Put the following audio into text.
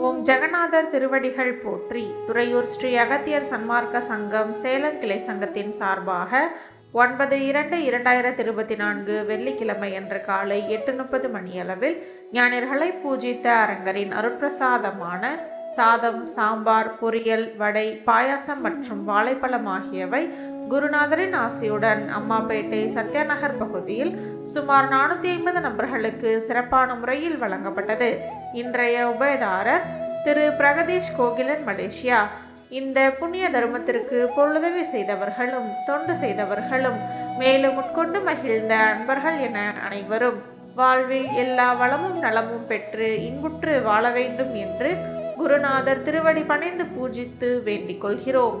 ஓம் ஜெகநாதர் திருவடிகள் போற்றி. துறையூர் ஸ்ரீ அகத்தியர் சன்மார்க்க சங்கம் சேலம் கிளை சங்கத்தின் சார்பாக ஒன்பது இரண்டு இரண்டாயிரத்தி இருபத்தி நான்கு வெள்ளிக்கிழமை அன்று காலை எட்டு முப்பது மணியளவில் ஞானியர்களை பூஜித்த அரங்கரின் அருட்பிரசாதமான சாதம் சாம்பார் பொரியல் வடை பாயாசம் மற்றும் வாழைப்பழம் ஆகியவை குருநாதரின் ஆசியுடன் அம்மாப்பேட்டை சத்யாநகர் பகுதியில் சுமார் நானூற்றி ஐம்பது நபர்களுக்கு சிறப்பான முறையில் வழங்கப்பட்டது. இன்றைய உபயதாரர் திரு பிரகதீஷ் கோகிலன் மலேசியா. இந்த புண்ணிய தர்மத்திற்கு பொருளுதவி செய்தவர்களும் தொண்டு செய்தவர்களும் மேலும் உட்கொண்டு மகிழ்ந்த அன்பர்கள் என அனைவரும் வாழ்வில் எல்லா வளமும் நலமும் பெற்று இன்புற்று வாழ வேண்டும் என்று குருநாதர் திருவடி பணிந்து பூஜித்து வேண்டிக் கொள்கிறோம்.